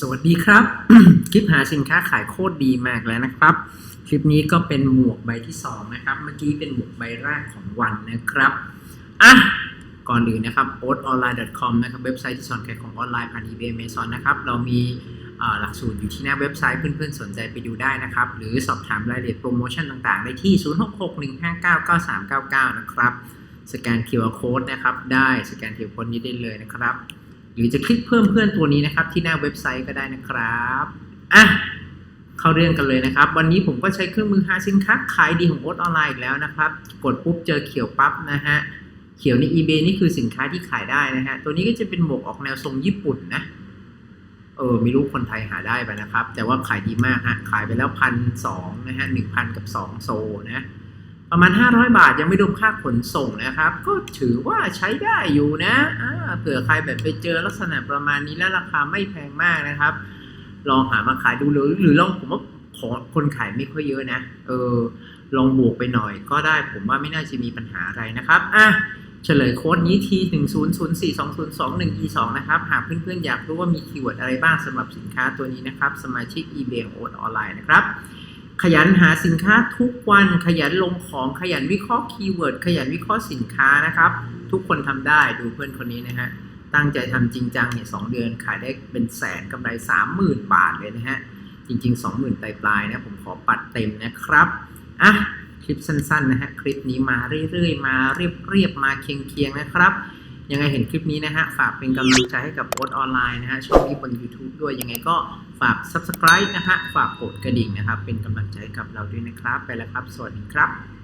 สวัสดีครับ คลิปหาสินค้าขายโคตรดีมากแล้วนะครับ คลิปนี้ก็เป็นหมวกใบที่2นะครับ เมื่อกี้เป็นหมวกใบแรกของวันนะครับอะก่อนอื่นนะครับ o t o n l i n e c o m นะครับเว็บไซต์ที่สอนขายของออนไลน์ผ่าน eBay Amazon นะครับ เรามีหลักสูตรอยู่ที่หน้าเว็บไซต์เพื่อนๆสนใจไปดูได้นะครับ หรือสอบถามรายละเอียดโปรโมชั่นต่างๆ ได้ที่ 0661599399 นะครับ สแกน QR Code นะครับ ได้สแกน QR Code นี้ได้เลยนะครับ หรือจะคลิกเพิ่มเพื่อนตัวนี้นะครับ ที่หน้าเว็บไซต์ก็ได้นะครับอะเข้าเรื่องกันเลยนะครับ วันนี้ผมก็ใช้เครื่องมือหาสินค้าขายดีของโอ๊ตออนไลน์อีกแล้วนะครับ กดปุ๊บเจอเขียวปั๊บนะฮะเขียวใน eBay นี่คือสินค้าที่ขายได้นะฮะตัวนี้ก็จะเป็นหมวกออกแนวทรงญี่ปุ่นนะเออไม่รู้คนไทยหาได้ไปนะครับ แต่ว่าขายดีมากฮะขายไปแล้วพันสองนะฮะหนึ่งพันกับสองโซนะประมาณ 500 บาทยังไม่รวมค่าขนส่งนะครับ ก็ถือว่าใช้ได้อยู่นะอ่า เผื่อใครแบบไปเจอลักษณะประมาณนี้แล้วราคาไม่แพงมากนะครับ ลองหามาขายดูเลยหรือลองผมว่าขอคนขายไม่ค่อยเยอะนะ เออ ลองบวกไปหน่อยก็ได้ผมว่าไม่น่าจะมีปัญหาอะไรนะครับ อะ เฉลยโค้ดนี้ T 1 0 0 4 2 0 2 1 E 2นะครับ หากเพื่อนๆ อยากรู้ว่ามีคีย์เวิร์ดอะไรบ้างสำหรับสินค้าตัวนี้นะครับ สมาชิก eBay โอนออนไลน์นะครับ ขยันหาสินค้าทุกวันขยันลงของขยันวิเคราะห์คีย์เวิร์ดขยันวิเคราะห์สินค้านะครับ ทุกคนทำได้ดูเพื่อนคนนี้นะฮะตั้งใจทำจริงจังเนี่ยสองเดือนขายได้เป็นแสนกำไรสามหมื่นบาทเลยนะฮะจริง ๆ 20,000ปลายๆนะผมขอปัดเต็มนะครับอะคลิปสั้นๆนะฮะคลิปนี้มาเรื่อยๆ มาเรียบๆมาเคียงๆนะครับ ยังไงเห็นคลิปนี้นะฮะ ฝากเป็นกำลังใจให้กับโอ๊ตออนไลน์นะฮะ ช่องนี้บน YouTube ด้วย ยังไงก็ฝาก Subscribe นะฮะ ฝากกดกระดิ่งนะครับ เป็นกำลังใจให้กับเราด้วยนะครับ ไปแล้วครับ สวัสดีครับ